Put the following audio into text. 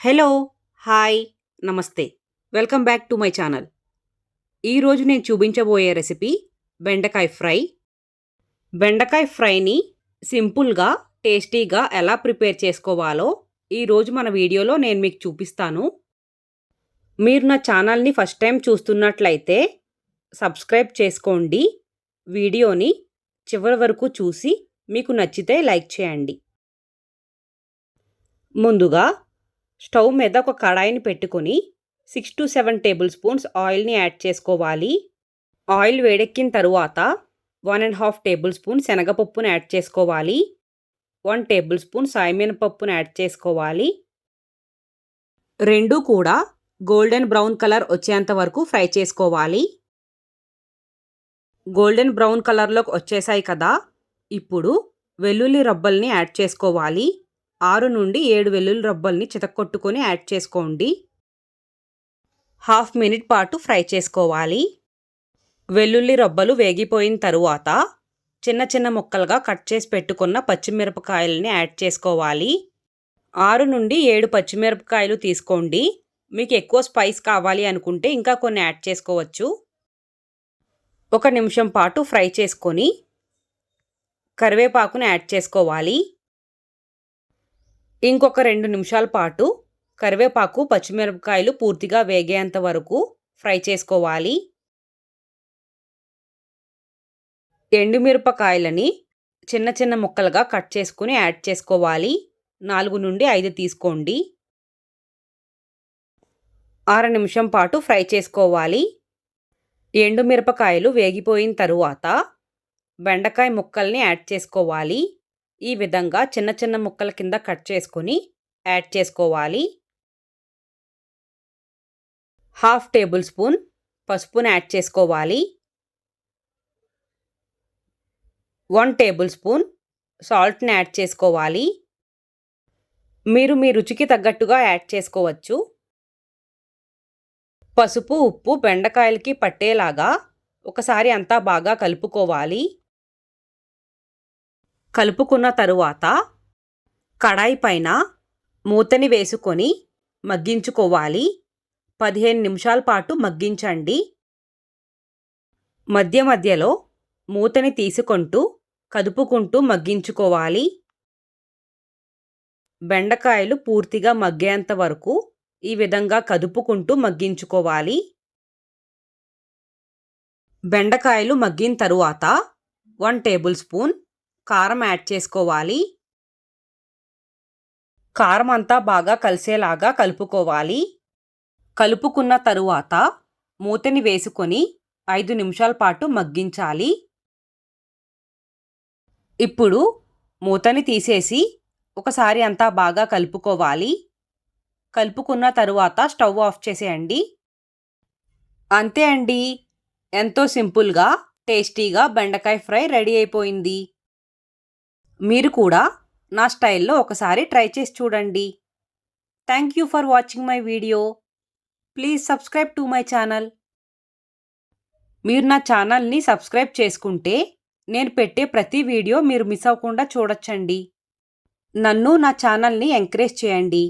Hello hi నమస్తే. Welcome back to my channel. ఈరోజు నేను చూపించబోయే రెసిపీ బెండకాయ ఫ్రై. బెండకాయ ఫ్రైని సింపుల్గా టేస్టీగా ఎలా ప్రిపేర్ చేసుకోవాలో ఈరోజు మన వీడియోలో నేను మీకు చూపిస్తాను. మీరు నా ఛానల్ని ఫస్ట్ టైం చూస్తున్నట్లయితే సబ్స్క్రైబ్ చేసుకోండి. వీడియోని చివరి వరకు చూసి మీకు నచ్చితే లైక్ చేయండి. ముందుగా స్టవ్ మీద ఒక కడాయిని పెట్టుకొని six to seven table spoons ఆయిల్ని యాడ్ చేసుకోవాలి. ఆయిల్ వేడెక్కిన తరువాత one and half table spoon శనగపప్పును add చేసుకోవాలి. వన్ టేబుల్ స్పూన్ సాయమినపప్పును యాడ్ చేసుకోవాలి. రెండు కూడా గోల్డెన్ బ్రౌన్ కలర్ వచ్చేంత వరకు ఫ్రై చేసుకోవాలి. గోల్డెన్ బ్రౌన్ కలర్లోకి వచ్చేసాయి కదా ఇప్పుడు వెల్లుల్లి రబ్బల్ని యాడ్ చేసుకోవాలి. ఆరు నుండి ఏడు వెల్లుల్లి రబ్బల్ని చితక్కొట్టుకొని యాడ్ చేసుకోండి. హాఫ్ మినిట్ పాటు ఫ్రై చేసుకోవాలి. వెల్లుల్లి రబ్బలు వేగిపోయిన తరువాత చిన్న చిన్న ముక్కలుగా కట్ చేసి పెట్టుకున్న పచ్చిమిరపకాయలని యాడ్ చేసుకోవాలి. ఆరు నుండి ఏడు పచ్చిమిరపకాయలు తీసుకోండి. మీకు ఎక్కువ స్పైస్ కావాలి అనుకుంటే ఇంకా కొన్ని యాడ్ చేసుకోవచ్చు. ఒక నిమిషం పాటు ఫ్రై చేసుకొని కరివేపాకును యాడ్ చేసుకోవాలి. ఇంకొక రెండు నిమిషాల పాటు కరివేపాకు పచ్చిమిరపకాయలు పూర్తిగా వేగేంత వరకు ఫ్రై చేసుకోవాలి. ఎండుమిరపకాయలని చిన్న చిన్న ముక్కలుగా కట్ చేసుకుని యాడ్ చేసుకోవాలి. నాలుగు నుండి ఐదు తీసుకోండి. అర నిమిషం పాటు ఫ్రై చేసుకోవాలి. ఎండుమిరపకాయలు వేగిపోయిన తరువాత బెండకాయ ముక్కల్ని యాడ్ చేసుకోవాలి. ఈ విధంగా చిన్న చిన్న ముక్కల కింద కట్ చేసుకొని యాడ్ చేసుకోవాలి. హాఫ్ టేబుల్ స్పూన్ పసుపుని యాడ్ చేసుకోవాలి. వన్ టేబుల్ స్పూన్ సాల్ట్ని యాడ్ చేసుకోవాలి. మీరు మీ రుచికి తగ్గట్టుగా యాడ్ చేసుకోవచ్చు. పసుపు ఉప్పు బెండకాయలకి పట్టేలాగా ఒకసారి అంతా బాగా కలుపుకోవాలి. కలుపుకున్న తరువాత కడాయి పైన మూతని వేసుకొని మగ్గించుకోవాలి. పదిహేను నిమిషాల పాటు మగ్గించండి. మధ్య మధ్యలో మూతని తీసుకుంటూ కదుపుకుంటూ మగ్గించుకోవాలి. బెండకాయలు పూర్తిగా మగ్గేంత వరకు ఈ విధంగా కదుపుకుంటూ మగ్గించుకోవాలి. బెండకాయలు మగ్గిన తరువాత వన్ టేబుల్ స్పూన్ కారం యాడ్ చేసుకోవాలి. కారం అంతా బాగా కలిసేలాగా కలుపుకోవాలి. కలుపుకున్న తరువాత మూతని వేసుకొని ఐదు నిమిషాల పాటు మగ్గించాలి. ఇప్పుడు మూతని తీసేసి ఒకసారి అంతా బాగా కలుపుకోవాలి. కలుపుకున్న తరువాత స్టవ్ ఆఫ్ చేసేయండి. అంతే అండి. ఎంతో సింపుల్గా టేస్టీగా బెండకాయ ఫ్రై రెడీ అయిపోయింది. మీరు కూడా నా స్టైల్లో ఒకసారి ట్రై చేసి చూడండి. Thank you for watching my video please subscribe to my channel మీరు నా ఛానల్ని సబ్స్క్రైబ్ చేసుకుంటే నేను పెట్టే ప్రతి వీడియో మీరు మిస్ అవ్వకుండా చూడొచ్చండి. నన్ను నా ఛానల్ని ఎంకరేజ్ చేయండి.